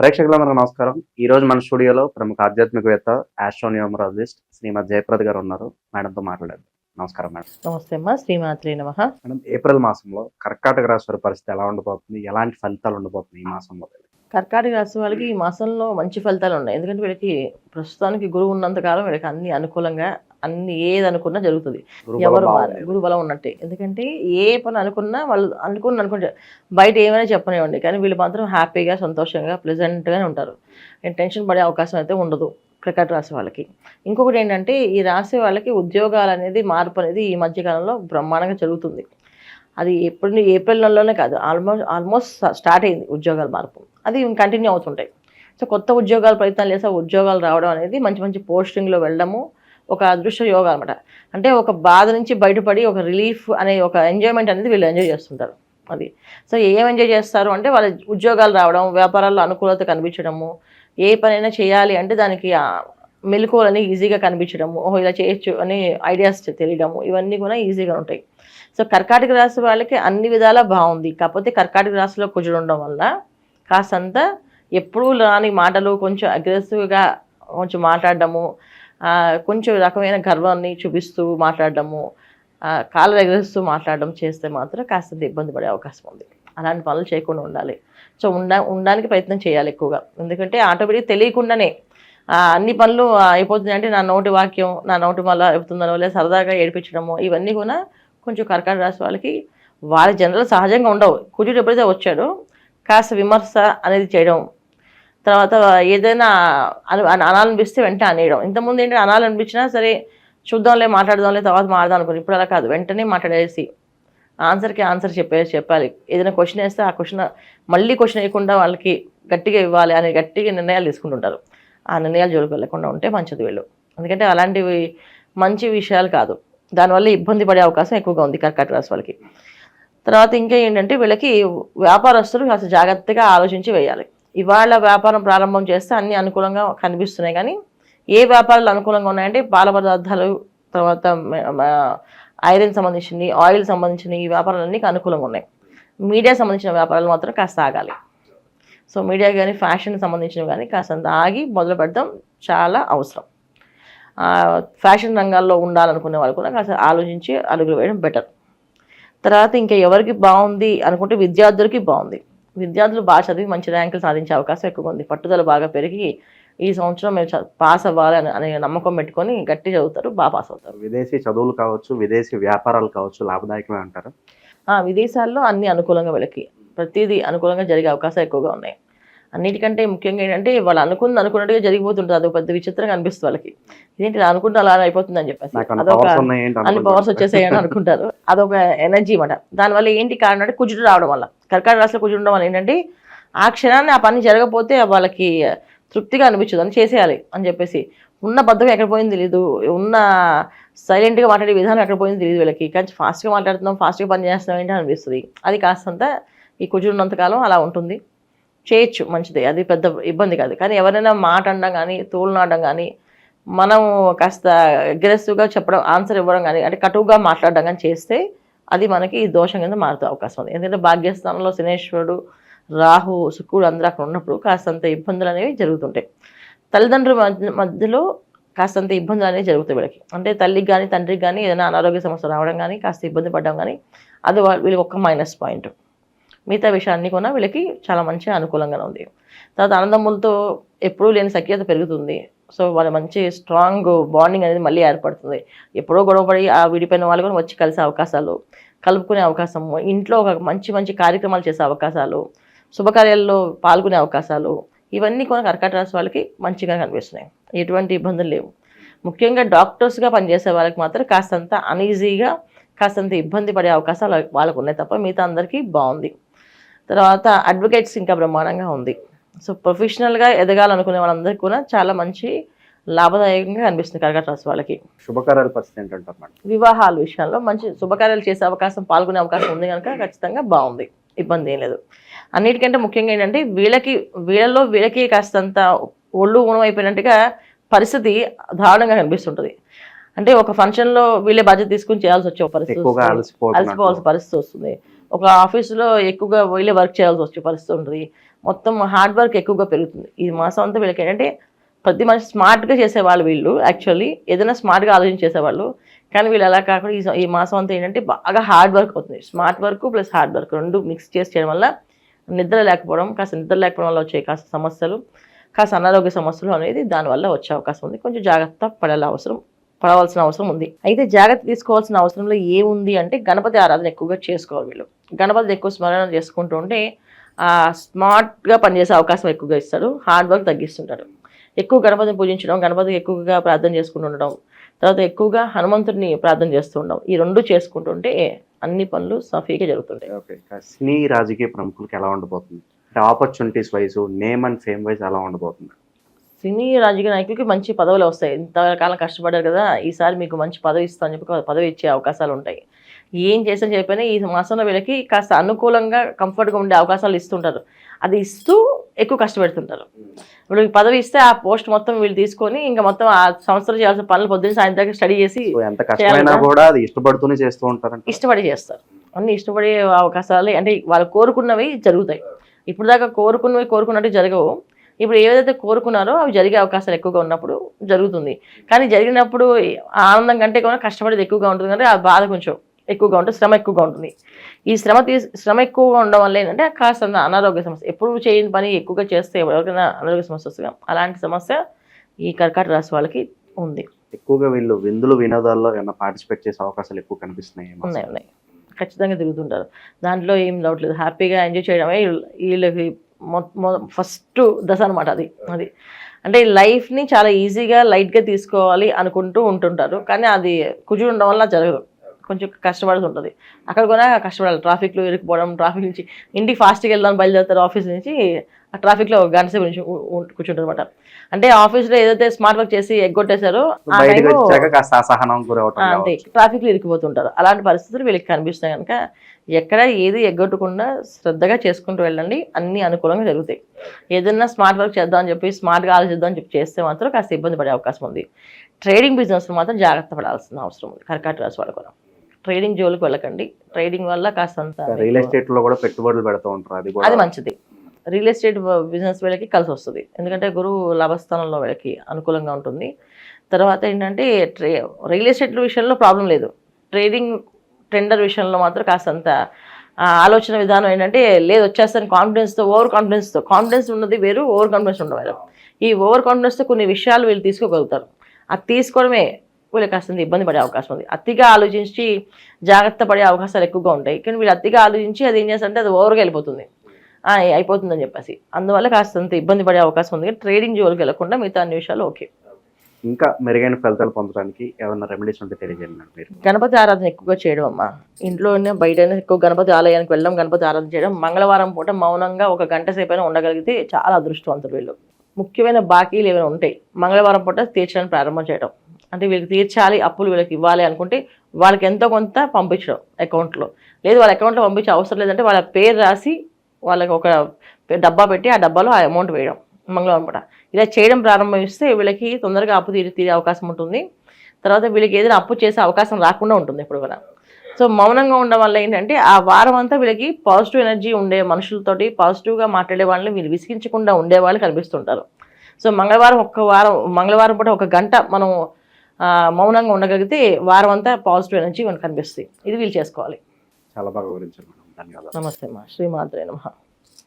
ప్రేక్షకులందరూ నమస్కారం. ఈ రోజు మన స్టూడియోలో ప్రముఖ ఆధ్యాత్మికవేత్త ఆస్ట్రోనియోమరాలజిస్ట్ శ్రీమద్ జయప్రద గారు ఉన్నారు. మేడంతో మాట్లాడారు నమస్కారం మేడం. నమస్తే అమ్మా. శ్రీమాత్రి నమ. మేడం ఏప్రిల్ మాసంలో కర్కాటక రాశి వారి పరిస్థితి ఎలా ఉండబోతుంది ఎలాంటి ఫలితాలు ఉండబోతుంది ఈ మాసంలో? కర్కాటక రాశి వాళ్ళకి ఈ మాసంలో మంచి ఫలితాలు ఉన్నాయి. ఎందుకంటే వీళ్ళకి ప్రస్తుతానికి గురువు ఉన్నంత కాలం వీళ్ళకి అన్ని అనుకూలంగా అన్ని ఏది అనుకున్నా జరుగుతుంది. ఎవరు. గురు బలం ఉన్నట్టే. ఎందుకంటే ఏ పని అనుకున్నా వాళ్ళు అనుకున్న అనుకుంటే బయట ఏమైనా చెప్పనివ్వండి. కానీ వీళ్ళు మాత్రం హ్యాపీగా సంతోషంగా ప్లెజెంట్గానే ఉంటారు. టెన్షన్ పడే అవకాశం అయితే ఉండదు కర్కాటక రాశి వాళ్ళకి. ఇంకొకటి ఏంటంటే ఈ రాశి వాళ్ళకి ఉద్యోగాలు అనేది మార్పు అనేది ఈ మధ్యకాలంలో బ్రహ్మాండంగా జరుగుతుంది. అది ఎప్పుడు ఏప్రిల్ నెలలోనే కాదు ఆల్మోస్ట్ ఆల్మోస్ట్ స్టార్ట్ అయింది ఉద్యోగాల మార్పు. అది కంటిన్యూ అవుతుంటాయి. సో కొత్త ఉద్యోగాలు ప్రయత్నాలు చేస్తే ఉద్యోగాలు రావడం అనేది మంచి మంచి పోస్టింగ్లో వెళ్ళడము ఒక అదృష్ట యోగా అనమాట అంటే ఒక బాధ నుంచి బయటపడి ఒక రిలీఫ్ అనే ఒక ఎంజాయ్మెంట్ అనేది వీళ్ళు ఎంజాయ్ చేస్తుంటారు. అది. సో ఏం ఎంజాయ్ చేస్తారు అంటే వాళ్ళ ఉద్యోగాలు రావడం వ్యాపారాల్లో అనుకూలత కనిపించడము ఏ పనైనా చేయాలి అంటే దానికి మెలకువలని ఈజీగా కనిపించడము ఓహో ఇలా చేయొచ్చు అని ఐడియాస్ తెలియడము ఇవన్నీ కూడా ఈజీగా ఉంటాయి. సో కర్కాటక రాశి వాళ్ళకి అన్ని విధాలా బాగుంది. కాకపోతే కర్కాటక రాశిలో కుజుడు ఉండడం వల్ల కాస్తంత ఎప్పుడూ రాని మాటలు కొంచెం అగ్రెసివ్గా కొంచెం మాట్లాడడము కొంచెం రకమైన గర్వాన్ని చూపిస్తూ మాట్లాడడము కాలు ఎగరేస్తూ మాట్లాడడం చేస్తే మాత్రం కాస్తంత ఇబ్బంది పడే అవకాశం ఉంది. అలాంటి పనులు చేయకుండా ఉండాలి. సో ఉండ ఉండడానికి ప్రయత్నం చేయాలి ఎక్కువగా. ఎందుకంటే ఆటోమేటిక్ తెలియకుండానే అన్ని పనులు అయిపోతున్నాయి. అంటే నా నోటి వాక్యం నా నోటి వల్ల అయిపోతుందనో లేదా సరదాగా ఏడిపించడము ఇవన్నీ కూడా కొంచెం కర్కాటక రాసి వాళ్ళకి వాళ్ళ జనరల్ సహజంగా ఉండవు. కుజుడు ఎప్పుడైతే వచ్చాడో కాస్త విమర్శ అనేది చేయడం తర్వాత ఏదైనా అన- అనాలనిపిస్తే వెంటనే అనేయడం. ఇంతకుముందు ఏంటంటే అనాలనిపించినా సరే చూద్దాంలే మాట్లాడదాంలే తర్వాత మాట్లాడదాం అనుకుని ఇప్పుడు అలా కాదు. వెంటనే మాట్లాడేసి ఆన్సర్కి ఆన్సర్ చెప్పే చెప్పాలి. ఏదైనా క్వశ్చన్ వేస్తే ఆ క్వశ్చన్ మళ్ళీ క్వశ్చన్ వేయకుండా వాళ్ళకి గట్టిగా ఇవ్వాలి అనే గట్టిగా నిర్ణయాలు తీసుకుంటుంటారు. ఆ నిర్ణయాలు జోలికి ఉంటే మంచిది వీళ్ళు. ఎందుకంటే అలాంటివి మంచి విషయాలు కాదు. దానివల్ల ఇబ్బంది పడే అవకాశం ఎక్కువగా ఉంది కర్కాటక రాశి వాళ్ళకి. తర్వాత ఇంకా ఏంటంటే వీళ్ళకి వ్యాపారస్తులు కాస్త జాగ్రత్తగా ఆలోచించి వేయాలి. ఇవాళ వ్యాపారం ప్రారంభం చేస్తే అన్ని అనుకూలంగా కనిపిస్తున్నాయి. కానీ ఏ వ్యాపారాలు అనుకూలంగా ఉన్నాయంటే పాల పదార్థాలు తర్వాత ఐరన్ సంబంధించినవి ఆయిల్ సంబంధించిన ఈ వ్యాపారాలన్నీ అనుకూలంగా ఉన్నాయి. మీడియా సంబంధించిన వ్యాపారాలు మాత్రం కాస్త ఆగాలి. సో మీడియా కానీ ఫ్యాషన్ సంబంధించినవి కానీ కాస్తంత ఆగి మొదలు పెడతాం. చాలా అవసరం. ఫ్యాషన్ రంగాల్లో ఉండాలనుకునే వాళ్ళు కూడా కాస్త ఆలోచించి అడుగులు వేయడం బెటర్. తర్వాత ఇంకా ఎవరికి బాగుంది అనుకుంటే విద్యార్థులకి బాగుంది. విద్యార్థులు బాగా చదివి మంచి ర్యాంకులు సాధించే అవకాశం ఎక్కువ ఉంది పట్టుదల బాగా పెరిగి ఈ సంవత్సరం మేము పాస్ అవ్వాలి అని నమ్మకం పెట్టుకొని గట్టి చదువుతారు బాగా పాస్ అవుతారు. విదేశీ చదువులు కావచ్చు విదేశీ వ్యాపారాలు కావచ్చు లాభదాయకమే అంటారు? ఆ, విదేశాల్లో అన్ని అనుకూలంగా వీళ్ళకి ప్రతిదీ అనుకూలంగా జరిగే అవకాశాలు ఎక్కువగా ఉన్నాయి. అన్నిటికంటే ముఖ్యంగా ఏంటంటే వాళ్ళు అనుకుంది అనుకున్నట్టుగా జరిగిపోతుంటుంది. అదొక పెద్ద విచిత్రంగా అనిపిస్తుంది వాళ్ళకి. ఇదేంటి అనుకుంటే అలా అయిపోతుంది అని చెప్పేసి. అదొక అన్ని. పవర్స్ వచ్చేసాయని అనుకుంటారు. అదొక ఎనర్జీ అన్నమాట దానివల్ల ఏంటి కారణం అంటే కుజుడు రావడం వల్ల. కర్కాటక రాశిలో కుజుడు ఉండడం వల్ల ఏంటంటే ఆ క్షణాన్ని ఆ పని జరగకపోతే వాళ్ళకి తృప్తిగా అనిపించదు. అని చేసేయాలి అని చెప్పేసి. ఉన్న బద్దకం ఎక్కడ పోయింది తెలియదు ఉన్న సైలెంట్గా మాట్లాడే విధానం ఎక్కడ పోయింది తెలియదు వీళ్ళకి. కానీ ఫాస్ట్గా మాట్లాడుతున్నాం ఫాస్ట్గా పని చేస్తున్నాం ఏంటి అని అనిపిస్తుంది. అది కాస్తంత ఈ కుజుడు ఉన్నంతకాలం అలా ఉంటుంది. చేయొచ్చు మంచిది. అది పెద్ద ఇబ్బంది కాదు. కానీ ఎవరైనా మాట అనడం కానీ తోలునాడడం కానీ మనం కాస్త అగ్రెసివ్గా చెప్పడం ఆన్సర్ ఇవ్వడం కానీ అంటే కటువుగా మాట్లాడడం కానీ చేస్తే అది మనకి దోషం కింద మారుతూ అవకాశం ఉంది. ఎందుకంటే భాగ్యస్థానంలో శనేశ్వరుడు రాహు శుక్రుడు అందరూ అక్కడ ఉన్నప్పుడు కాస్తంత ఇబ్బందులు అనేవి జరుగుతుంటాయి. తల్లిదండ్రుల మధ్య మధ్యలో కాస్తంత ఇబ్బందులు అనేవి జరుగుతాయి వీళ్ళకి. అంటే తల్లికి కానీ తండ్రికి కానీ ఏదైనా అనారోగ్య సమస్య రావడం కానీ కాస్త ఇబ్బంది పడడం కానీ అది వీళ్ళకి ఒక మైనస్ పాయింట్. మిగతా విషయాన్ని కూడా వీళ్ళకి చాలా మంచిగా అనుకూలంగానే ఉంది. తర్వాత ఆనందములతో ఎప్పుడూ లేని సఖ్యత పెరుగుతుంది. సో వాళ్ళ మంచి స్ట్రాంగ్ బాండింగ్ అనేది మళ్ళీ ఏర్పడుతుంది. ఎప్పుడో గొడవపడి ఆ విడిపోయిన వాళ్ళు కూడా వచ్చి కలిసే అవకాశాలు కలుపుకునే అవకాశం ఇంట్లో ఒక మంచి మంచి కార్యక్రమాలు చేసే అవకాశాలు శుభకార్యాల్లో పాల్గొనే అవకాశాలు ఇవన్నీ కూడా కర్కట రాశి వాళ్ళకి మంచిగా కనిపిస్తున్నాయి. ఎటువంటి ఇబ్బందులు లేవు. ముఖ్యంగా డాక్టర్స్గా పనిచేసే వాళ్ళకి మాత్రం కాస్తంత అన్ఈజీగా కాస్తంత ఇబ్బంది పడే అవకాశాలు వాళ్ళకు ఉన్నాయి తప్ప మిగతా అందరికీ బాగుంది. తర్వాత అడ్వకేట్స్ ఇంకా బ్రహ్మాండంగా ఉంది. సో ప్రొఫెషనల్గా ఎదగాలనుకునే వాళ్ళందరికీ కూడా చాలా మంచి లాభదాయకంగా కనిపిస్తుంది కర్కాటక రాశి వాళ్ళకి. శుభకార్యాల పరిస్థితి ఏంటంటారు మేడం? వివాహాల విషయంలో మంచి శుభకార్యాలు చేసే అవకాశం పాల్గొనే అవకాశం ఉంది కనుక ఖచ్చితంగా బాగుంది. ఇబ్బంది ఏం లేదు. అన్నిటికంటే ముఖ్యంగా ఏంటంటే వీళ్ళకి వీళ్ళలో వీళ్ళకి కాస్తంత ఒళ్ళు ఊనం అయిపోయినట్టుగా పరిస్థితి దారుణంగా కనిపిస్తుంటుంది. అంటే ఒక ఫంక్షన్లో వీళ్ళే బాధ్యత తీసుకుని చేయాల్సి వచ్చే పరిస్థితి అలసిపోవాల్సిన పరిస్థితి వస్తుంది. ఒక ఆఫీసులో ఎక్కువగా వెళ్ళి వర్క్ చేయాల్సి వచ్చే పరిస్థితి ఉంటుంది. మొత్తం హార్డ్ వర్క్ ఎక్కువగా పెరుగుతుంది. ఈ మాసం అంతా వీళ్ళకి ఏంటంటే ప్రతి మనిషి స్మార్ట్గా చేసేవాళ్ళు వీళ్ళు యాక్చువల్లీ ఏదైనా స్మార్ట్గా ఆలోచన చేసేవాళ్ళు. కానీ వీళ్ళు అలా కాకుండా ఈ ఈ మాసం అంతా ఏంటంటే బాగా హార్డ్ వర్క్ అవుతుంది. Smart work plus hard work రెండు మిక్స్ చేసి చేయడం వల్ల నిద్ర లేకపోవడం కాస్త నిద్ర లేకపోవడం వల్ల వచ్చే కాస్త సమస్యలు కాస్త అనారోగ్య సమస్యలు అనేది దానివల్ల వచ్చే అవకాశం ఉంది. కొంచెం జాగ్రత్త పడాల అవసరం పడవలసిన అవసరం ఉంది. అయితే జాగ్రత్త తీసుకోవాల్సిన అవసరంలో ఏముంది అంటే గణపతి ఆరాధన ఎక్కువగా చేసుకోవాలి వీళ్ళు. గణపతి ఎక్కువ స్మరణ చేసుకుంటూ ఉంటే స్మార్ట్గా పనిచేసే అవకాశం ఎక్కువగా ఇస్తాడు హార్డ్ వర్క్ తగ్గిస్తుంటాడు ఎక్కువ గణపతిని పూజించడం గణపతికి ఎక్కువగా ప్రార్థన చేసుకుంటూ ఉండడం తర్వాత ఎక్కువగా హనుమంతుడిని ప్రార్థన చేస్తూ ఉండడం ఈ రెండు చేసుకుంటుంటే అన్ని పనులు సఫీగా జరుగుతుంటాయి. ఓకే. సినీ రాజకీయ ప్రముఖులకి ఎలా ఉండబోతుంది? అంటే opportunities wise name and fame wise ఎలా ఉండబోతుంది. సినీ రాజకీయ నాయకులకి మంచి పదవులు వస్తాయి. ఇంతకాలం కష్టపడ్డారు కదా ఈసారి మీకు మంచి పదవి ఇస్తామని చెప్పి ఒక పదవి ఇచ్చే అవకాశాలు ఉంటాయి. ఏం చేసని చెప్పినా ఈ మాసంలో వీళ్ళకి కాస్త అనుకూలంగా కంఫర్ట్గా ఉండే అవకాశాలు ఇస్తుంటారు. అది ఇస్తూ ఎక్కువ కష్టపెడుతుంటారు. వీళ్ళకి పదవి ఇస్తే ఆ పోస్ట్ మొత్తం వీళ్ళు తీసుకొని ఇంకా మొత్తం ఆ సంవత్సరం చేయాల్సిన పనులు పొద్దున్న సాయంత్రం స్టడీ చేసి సో ఎంత కష్టమైనా కూడా అది ఇష్టపడుతూనే చేస్తూ ఉంటారంట. ఇష్టపడి చేస్తారు. అన్ని ఇష్టపడే అవకాశాలు అంటే వాళ్ళు కోరుకున్నవి జరుగుతాయి. ఇప్పుడు దాకా కోరుకున్నవి కోరుకున్నట్టు జరగవు. ఇప్పుడు ఏదైతే కోరుకున్నారో అవి జరిగే అవకాశాలు ఎక్కువగా ఉన్నప్పుడు జరుగుతుంది. కానీ జరిగినప్పుడు ఆనందం కంటే కూడా కష్టపడేది ఎక్కువగా ఉంటుంది. అంటే ఆ బాధ కొంచెం. ఎక్కువగా ఉంటుంది శ్రమ ఎక్కువగా ఉంటుంది. ఈ శ్రమ తీసి శ్రమ ఎక్కువగా ఉండడం వల్ల ఏంటంటే కాస్త అనారోగ్య సమస్య. ఎప్పుడు చేయని పని ఎక్కువగా చేస్తే ఎవరికైనా అనారోగ్య సమస్య వస్తుంది అలాంటి సమస్య ఈ కర్కాటక రాశి వాళ్ళకి ఉంది. ఎక్కువగా వీళ్ళు విందులు వినోదాల్లో ఏమైనా పార్టిసిపేట్ చేసే అవకాశాలు ఎక్కువ కనిపిస్తున్నాయి. ఉన్నాయి ఉన్నాయి. ఖచ్చితంగా తిరుగుతుంటారు. దాంట్లో ఏం డౌట్ లేదు. హ్యాపీగా ఎంజాయ్ చేయడమే వీళ్ళ- వీళ్ళకి ఫస్ట్ దశ అనమాట అది. అది. అంటే లైఫ్ని చాలా ఈజీగా లైట్గా తీసుకోవాలి అనుకుంటూ ఉంటుంటారు. కానీ అది కుజుడు ఉండడం వల్ల జరగదు. కొంచెం కష్టపడుతుంటుంది అక్కడ కూడా కష్టపడాలి. ట్రాఫిక్లో ఇరుక్కుపోవడం ట్రాఫిక్ నుంచి ఇంటికి ఫాస్ట్గా వెళ్దాం బయలుదేరుతారు ఆఫీస్ నుంచి ఆ ట్రాఫిక్లో ఒక గంట సేపు నుంచి కూర్చుంటారు అనమాట అంటే ఆఫీస్లో ఏదైతే స్మార్ట్ వర్క్ చేసి ఎగ్గొట్టేశారో ఆ బయటకు టైంలో వచ్చాక కాస్త అసహనం గురవటం ఆ, అంతే. కావచ్చు. ట్రాఫిక్లో ఇరికిపోతుంటారు అలాంటి పరిస్థితులు వీళ్ళకి కనిపిస్తున్నాయి కనుక ఎక్కడ ఏది ఎగ్గొట్టకుండా శ్రద్ధగా చేసుకుంటూ వెళ్ళండి. అన్ని అనుకూలంగా జరుగుతాయి. ఏదైనా స్మార్ట్ వర్క్ చేద్దాం అని చెప్పి స్మార్ట్గా ఆలోచిద్దాం అని చెప్పి చేస్తే మాత్రం కాస్త ఇబ్బంది పడే అవకాశం ఉంది. ట్రేడింగ్ బిజినెస్ మాత్రం జాగ్రత్త పడాల్సిన అవసరం ఉంది. కర్కాటక వాళ్ళు కూడా ట్రేడింగ్ జోలికి వెళ్ళకండి. ట్రేడింగ్ వల్ల కాస్త అంత రియల్ ఎస్టేట్లో కూడా పెట్టుబడులు పెడుతూ ఉంటారు అది మంచిది. రియల్ ఎస్టేట్ బిజినెస్ వీళ్ళకి కలిసి వస్తుంది. ఎందుకంటే గురువు లాభస్థానంలో వీళ్ళకి అనుకూలంగా ఉంటుంది. తర్వాత ఏంటంటే ట్రే రియల్ ఎస్టేట్ విషయంలో ప్రాబ్లం లేదు. ట్రేడింగ్ టెండర్ విషయంలో మాత్రం కాస్తంత ఆలోచన విధానం ఏంటంటే లేదు వచ్చేస్తాను కాన్ఫిడెన్స్తో ఓవర్ కాన్ఫిడెన్స్తో కాన్ఫిడెన్స్ ఉన్నది వేరు ఓవర్ కాన్ఫిడెన్స్ ఉండదు ఈ ఓవర్ కాన్ఫిడెన్స్తో కొన్ని విషయాలు వీళ్ళు తీసుకోగలుగుతారు. అది తీసుకోవడమే వీళ్ళకి కాస్త ఇబ్బంది పడే అవకాశం ఉంది అతిగా ఆలోచించి జాగ్రత్త పడే అవకాశాలు ఎక్కువగా ఉంటాయి కానీ వీళ్ళు అతిగా ఆలోచించి అది ఏం చేస్తారంటే అది ఓవర్గా వెళ్ళిపోతుంది ఆ, అయిపోతుందని చెప్పేసి అందువల్ల కాస్తంత ఇబ్బంది పడే అవకాశం ఉంది కానీ ట్రేడింగ్ జోలికి వెళ్ళకుండా మిగతా అన్ని విషయాలు ఓకే ఇంకా మెరుగైన ఫలితాలు పొందడానికి ఏమైనా రెమెడీస్ ఉంటే తెలియజేయండి మీరు గణపతి ఆరాధన ఎక్కువగా చేయడం అమ్మా ఇంట్లోనే బయటనే ఎక్కువ గణపతి ఆలయానికి వెళ్ళడం గణపతి ఆరాధన చేయడం మంగళవారం పూట మౌనంగా ఒక గంట సేపైనా ఉండగలిగితే చాలా అదృష్టవంతులు వీళ్ళు ముఖ్యమైన బాకీలు ఏమైనా ఉంటాయి మంగళవారం పూట తీర్చడానికి ప్రారంభం చేయడం అంటే వీళ్ళకి తీర్చాలి అప్పులు వీళ్ళకి ఇవ్వాలి అనుకుంటే వాళ్ళకి ఎంతో కొంత పంపించడం అకౌంట్లో. లేదు వాళ్ళ అకౌంట్లో పంపించే అవసరం లేదంటే వాళ్ళ పేరు రాసి వాళ్ళకి ఒక డబ్బా పెట్టి ఆ డబ్బాలో ఆ అమౌంట్ వేయడం మంగళవారం పూట. ఇలా చేయడం ప్రారంభిస్తే వీళ్ళకి తొందరగా అప్పు తీరి తీరే అవకాశం ఉంటుంది. తర్వాత వీళ్ళకి ఏదైనా అప్పు చేసే అవకాశం రాకుండా ఉంటుంది ఎప్పుడు కూడా. సో మౌనంగా ఉండడం వల్ల ఏంటంటే ఆ వారం అంతా వీళ్ళకి పాజిటివ్ ఎనర్జీ ఉండే మనుషులతోటి పాజిటివ్గా మాట్లాడే వాళ్ళని వీళ్ళు విసిగించకుండా ఉండే వాళ్ళు కనిపిస్తుంటారు. సో మంగళవారం ఒక్క వారం మంగళవారం పూట ఒక గంట మనం మౌనంగా ఉండగలిగితే వారం అంతా పాజిటివ్ ఎనర్జీ మనకు కనిపిస్తుంది. ఇది వీళ్ళు చేసుకోవాలి. చాలా బాగా వివరించారు ధన్యవాదాలు. నమస్తే మా శ్రీమాత్రే నమ.